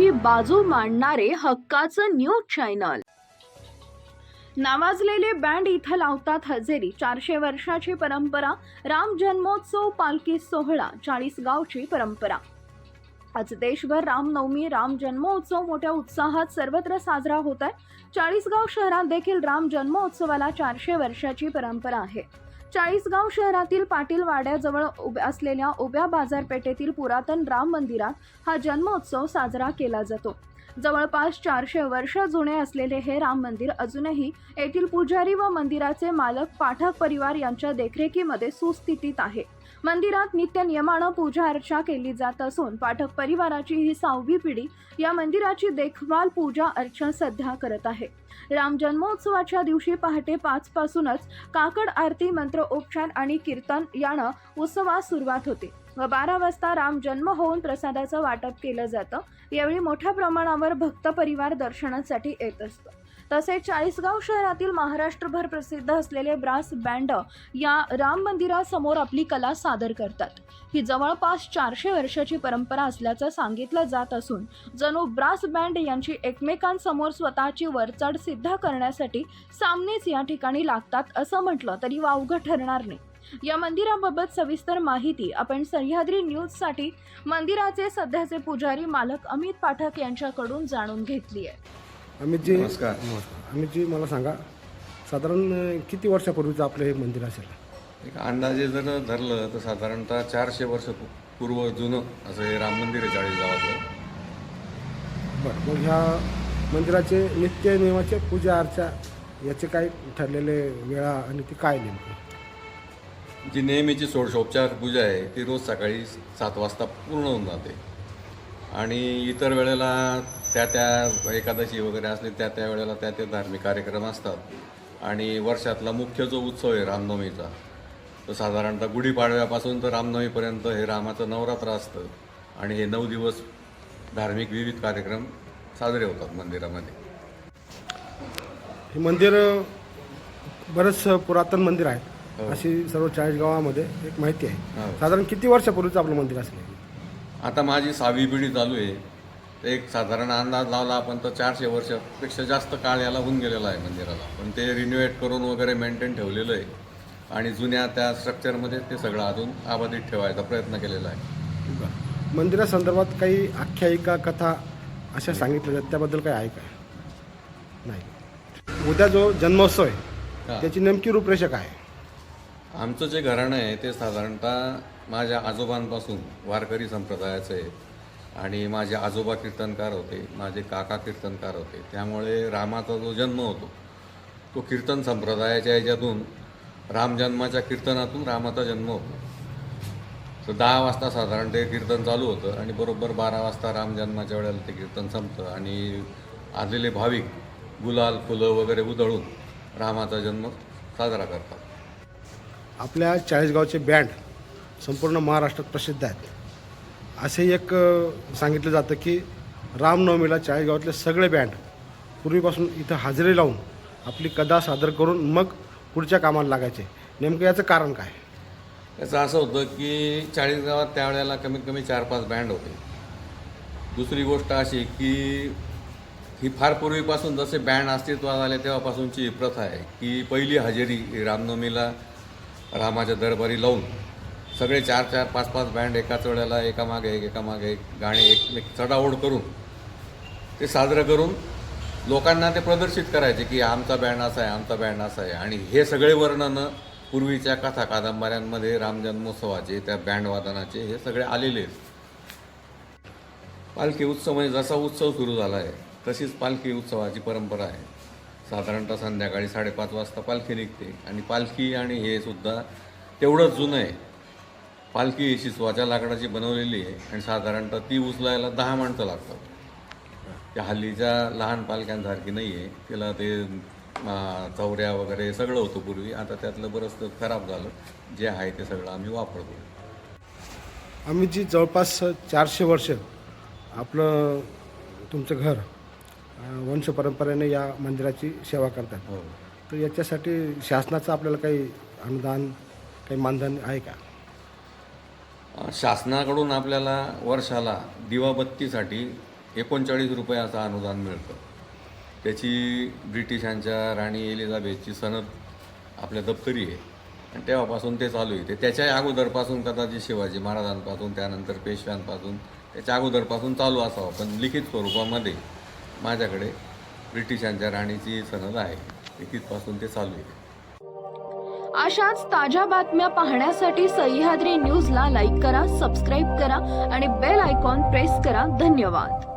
धर्माची बाजू मांडणारे हक्काचं न्यूज चॅनल. नावाजलेले बँड इथं लावतात हजेरी. चारशे वर्षाची परंपरा. राम जन्मोत्सव पालखी सोहळा चाळीसगावची परंपरा. आज देशभर रामनवमी राम जन्मोत्सव मोठ्या उत्साहात सर्वत्र साजरा होत आहे. चाळीसगाव शहरात देखील राम जन्मोत्सवाला चारशे वर्षाची परंपरा आहे. चाळीसगाव शहरातील पाटील वाड्याजवळ उभ्या असलेल्या उभ्या बाजारपेठेतील पुरातन राम मंदिरात हा जन्मोत्सव साजरा केला जातो. जवळपास चारशे वर्ष जुने असलेले हे राम मंदिर अजूनही येथील पुजारी व मंदिराचे मालक पाठक परिवार यांच्या देखरेखीमध्ये सुस्थितीत आहे. मंदिरात नित्य नियमानं पूजा अर्चा केली जात असून पाठक परिवाराची ही सहावी पिढी या मंदिराची देखभाल पूजा अर्चा सध्या करत आहे. राम जन्मोत्सवाच्या दिवशी पहाटे पाच पासूनच काकड आरती मंत्रोपचार आणि कीर्तन यानं उत्सवास सुरुवात होते. व बारा वाजता राम जन्म होऊन प्रसादाचं वाटप केलं जातं. यावेळी मोठ्या प्रमाणावर भक्त परिवार दर्शनासाठी येत असतो. तसेच चाळीसगाव शहरातील महाराष्ट्रभर प्रसिद्ध असलेले ब्रास बँड या राम मंदिरासमोर आपली कला सादर करतात. ही जवळपास चारशे वर्षाची परंपरा असल्याचं सांगितलं जात असून जणू ब्रास बँड यांची एकमेकांसमोर स्वतःची वरचढ सिद्ध करण्यासाठी सामनेच या ठिकाणी लागतात असं म्हटलं तरी वावगं ठरणार नाही. या मंदिराबाबत सविस्तर माहिती आपण सह्याद्री न्यूजसाठी मंदिराचे सध्याचे पुजारी मालक अमित पाठक यांच्याकडून जाणून घेतली आहे. अमितजी नमस्कार. अमितजी मला सांगा साधारण किती वर्षापूर्वीचं आपलं हे मंदिर असेल? एक अंदाजे जर धरलं तर साधारणतः चारशे वर्ष पूर्व जुनं असं हे राम मंदिर आहे चाळीस गावाचं. बरं मग ह्या मंदिराचे नित्य नियमाचे पूजा अर्चा याचे काय ठरलेले वेळा आणि ते काय नेमकं? जी नेहमीची षोडशोपचार पूजा आहे ती रोज सकाळी सात वाजता पूर्ण होऊन जाते. आणि इतर वेळेला त्या त्या एकादशी वगैरे असले त्या त्या वेळेला त्या त्या धार्मिक कार्यक्रम असतात. आणि वर्षातला मुख्य जो उत्सव आहे रामनवमीचा तो साधारणतः गुढीपाडव्यापासून तर रामनवमीपर्यंत हे रामाचं नवरात्र असतं आणि हे नऊ दिवस धार्मिक विविध कार्यक्रम साजरे होतात मंदिरामध्ये. हे मंदिर बरंच पुरातन मंदिर आहे. अशी सर्व चाळीस गावामध्ये एक माहिती आहे. हो. साधारण किती वर्षापूर्वीचं आपलं मंदिर असेल? हे? आता माझी सहावी पिढी चालू आहे. एक साधारण अंदाज लावला आपण तर चारशे वर्षापेक्षा जास्त काळ याला होऊन गेलेला आहे मंदिराला. पण ते रिन्युएट करून वगैरे मेंटेन ठेवलेलं आहे. आणि जुन्या त्या स्ट्रक्चरमध्ये ते सगळं अजून अबाधित ठेवायचा प्रयत्न केलेला आहे. मंदिरासंदर्भात काही आख्यायिका कथा अशा सांगितल्या जातात? त्याबद्दल काय आहे का? नाही. उद्या जो जन्मोत्सव आहे हा. त्याची नेमकी रूपरेषा काय आहे? आमचं जे घराणं आहे ते साधारणतः माझ्या आजोबांपासून वारकरी संप्रदायाचं आहे आणि माझे आजोबा कीर्तनकार होते माझे काका कीर्तनकार होते. त्यामुळे रामाचा जो जन्म होतो तो कीर्तन संप्रदायाच्या याच्यातून रामजन्माच्या कीर्तनातून रामाचा जन्म होतो. तर दहा वाजता साधारण ते कीर्तन चालू होतं आणि बरोबर बारा वाजता रामजन्माच्या वेळेला ते कीर्तन संपतं आणि आलेले भाविक गुलाल फुलं वगैरे उधळून रामाचा जन्म साजरा करतात. आपल्या चाळीसगावचे बँड संपूर्ण महाराष्ट्रात प्रसिद्ध आहेत. असे एक सांगितलं जातं की रामनवमीला चाळीसगावातले सगळे बँड पूर्वीपासून इथं हजेरी लावून आपली कदा सादर करून मग पुढच्या कामाला लागायचे. नेमकं याचं कारण काय? याचं असं होतं की चाळीसगावात त्यावेळेला कमीत कमी चार पाच बँड होते. दुसरी गोष्ट अशी की ही फार पूर्वीपासून जसे बँड अस्तित्वात आले तेव्हापासूनची ही प्रथा आहे की पहिली हजेरी रामनवमीला रामाच्या दरबारी लावून सगळे चार चार पाच पाच बँड एकाच वेळेला एकामागे एक एकामागे एक गाणे एक एक चढाओढ करून ते साजरं करून लोकांना ते प्रदर्शित करायचे की आमचा बँड असा आहे आमचा बँड असा आहे. आणि हे सगळे वर्णनं पूर्वीच्या कथा कादंबऱ्यांमध्ये रामजन्मोत्सवाचे त्या बँडवादनाचे हे सगळे आलेले आहेत. पालखी उत्सव म्हणजे जसा उत्सव सुरू झाला आहे तशीच पालखी उत्सवाची परंपरा आहे. साधारणतः संध्याकाळी साडेपाच वाजता पालखी निघते. आणि पालखी आणि हे सुद्धा तेवढंच जुनं आहे. पालखी शिसवाच्या लाकडाची बनवलेली आहे आणि साधारणतः ती उचलायला दहा माणसं लागतात. त्या हल्लीच्या लहान पालख्यांसारखी नाही आहे. तिला ते चौऱ्या वगैरे सगळं होतं पूर्वी. आता त्यातलं बरंचसं खराब झालं. जे आहे ते सगळं आम्ही वापरतो. आम्ही जी जवळपास चारशे वर्ष आपलं तुमचं घर वंश परंपरेने या मंदिराची सेवा करतात. हो. तर याच्यासाठी शासनाचं आपल्याला काही अनुदान काही मानधन आहे का? शासनाकडून आपल्याला वर्षाला दिवाबत्तीसाठी एकोणचाळीस रुपये असं अनुदान मिळतं. त्याची ब्रिटिशांच्या राणी एलिझाबेथची सनद आपल्या दप्तरी आहे. आणि तेव्हापासून ते चालू आहे. ते त्याच्या अगोदरपासून कदाचित शिवाजी महाराजांपासून त्यानंतर पेशव्यांपासून त्याच्या अगोदरपासून चालू असावं. पण लिखित स्वरूपामध्ये माझ्याकडे ब्रिटिशांच्या राणीची सनद आहे. तिथपासून ते चालू आहे. अशाच ताज्या बातम्या पाहण्यासाठी सह्याद्री न्यूजला लाईक करा सबस्क्राईब करा आणि बेल आयकॉन प्रेस करा. धन्यवाद.